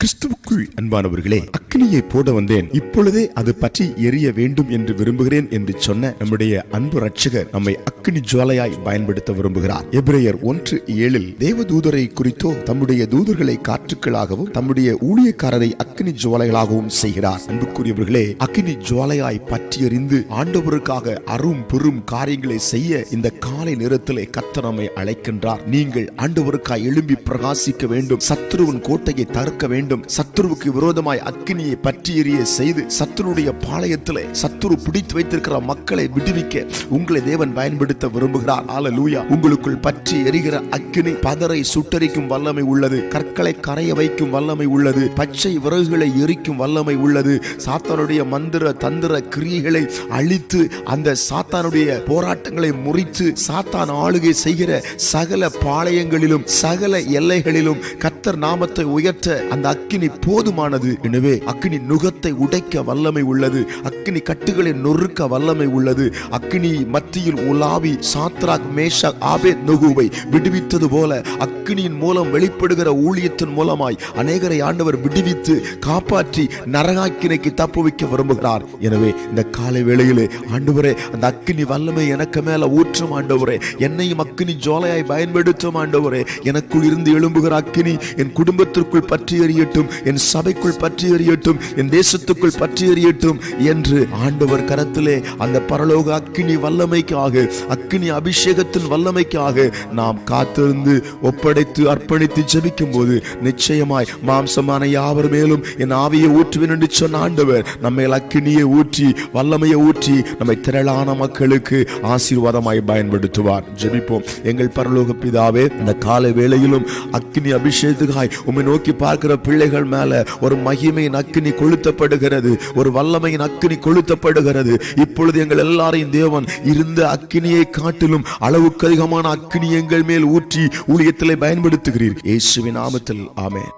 கிறிஸ்துவுக்குள் அன்பானவர்களே அக்னியை போட வந்தேன். இப்பொழுதே அது பற்றி எரிய வேண்டும் என்று விரும்புகிறேன் என்று சொன்ன நம்முடைய அன்பு ரட்சகர் நம்மை அக்னி ஜுவாலையாய் பயன்படுத்த விரும்புகிறார். எபிரேயர் ஒன்று ஏழில் தேவதூதரை குறித்தோ தம்முடைய தூதர்களை காற்றுக்களாகவும் தம்முடைய ஊழியக்காரரை அக்னி ஜுவாலைகளாகவும் செய்கிறார். அன்புக்குரியவர்களே அக்னி ஜுவாலையாய் பற்றியறிந்து ஆண்டவருக்காக அரும் பெரும் காரியங்களை செய்ய இந்த காலை நேரத்திலே கர்த்தர் நம்மை அழைக்கின்றார். நீங்கள் ஆண்டவருக்காய் எழும்பி பிரகாசிக்க வேண்டும். சத்ருவன் கோட்டையை தடுக்க வேண்டும். சத்துருவுக்கு விரோதமாய் அக்னியை பற்றி எறிய செய்து சத்துருடைய பாளையத்தில் சத்துரு பிடித்து வைத்திருக்கிற மக்களை விடுவிக்க உங்களை தேவன் பயன்படுத்த விரும்புகிறார். ஆலலூயா உங்களுக்குள் பற்றி எரிகிற அக்னி பதரை சுட்டரிக்கும் வல்லமை உள்ளது. கற்களை கரைய வைக்கும் வல்லமை உள்ளது. பச்சை விறகுகளை எரிக்கும் வல்லமை உள்ளது. சாத்தானுடைய மந்திர தந்திர கிரியைகளை அழித்து அந்த சாத்தானுடைய போராட்டங்களை முறித்து சாத்தான் ஆளுகை செய்கிற சகல பாளையங்களிலும் சகல எல்லைகளிலும் கத்தர் நாமத்தை உயர்த்த அந்த அக்கினி போதுமானது. எனவே அக்கினி நுகத்தை உடைக்க வல்லமை உள்ளது. அக்கினி கட்டுகளை நொறுக்க வல்லமை உள்ளது. அக்கினி மத்தியில் உலாவி சாத்ராக் மேஷாக் ஆபே நுகுவை விடுவித்தது போல அக்கினியின் மூலம் வெளிப்படுகிற ஊழியத்தின் மூலமாய் அநேகரை ஆண்டவர் விடுவித்து காப்பாற்றி நரகாக்கினைக்கு தப்புவிக்க விரும்புகிறார். எனவே இந்த காலை வேளையிலே ஆண்டவரே அந்த அக்கினி வல்லமை எனக்கு மேல ஊற்றும் ஆண்டவரே. என்னையும் அக்கினி ஜோலையாய் பயன்படுத்தும் ஆண்டவரே. எனக்குள் இருந்து எழும்புகிற அக்கினி என் குடும்பத்திற்குள் பற்றி எறியட்டும் என் சபைக்குள் பற்றி எறியட்டும் என் தேசத்துக்குள் பற்றி எறியட்டும் என்று ஆண்டவர் கரத்திலே அந்த பரலோக அக்கினி வல்லமைக்காக அக்கினி அபிஷேகத்தின் வல்லமைக்காக நாம் காத்திருந்து ஒப்படைத்து அர்ப்பணித்து ஜபிக்கும் போது நிச்சயமாய் மாம்சமான யாவர் மேலும் என் ஆவியை ஊற்றுவேன் என்று சொன்ன ஆண்டவர் நம்மை அக்கினியை ஊற்றி வல்லமையை ஊற்றி நம்மை திரளான மக்களுக்கு ஆசீர்வாதமாய் பயன்படுத்துவார். ஜெபிப்போம். எங்கள் பரலோக பிதாவே இந்த கால வேளையிலும் அக்கினி அபிஷேகத்துக்காய் உம்மை நோக்கி பார்க்கிற பிள்ளை பிள்ளைகள் மேல ஒரு மகிமையின் அக்கினி கொளுத்தப்படுகிறது ஒரு வல்லமையின் அக்கினி கொளுத்தப்படுகிறது. இப்பொழுது எங்கள் எல்லாரையும் தேவன் இருந்த அக்கினியை காட்டிலும் அளவுக்கு அதிகமான அக்கினி எங்கள் மேல் ஊற்றி ஊழியத்திலே பயன்படுத்துகிறீர். இயேசுவின் நாமத்தில் ஆமென்.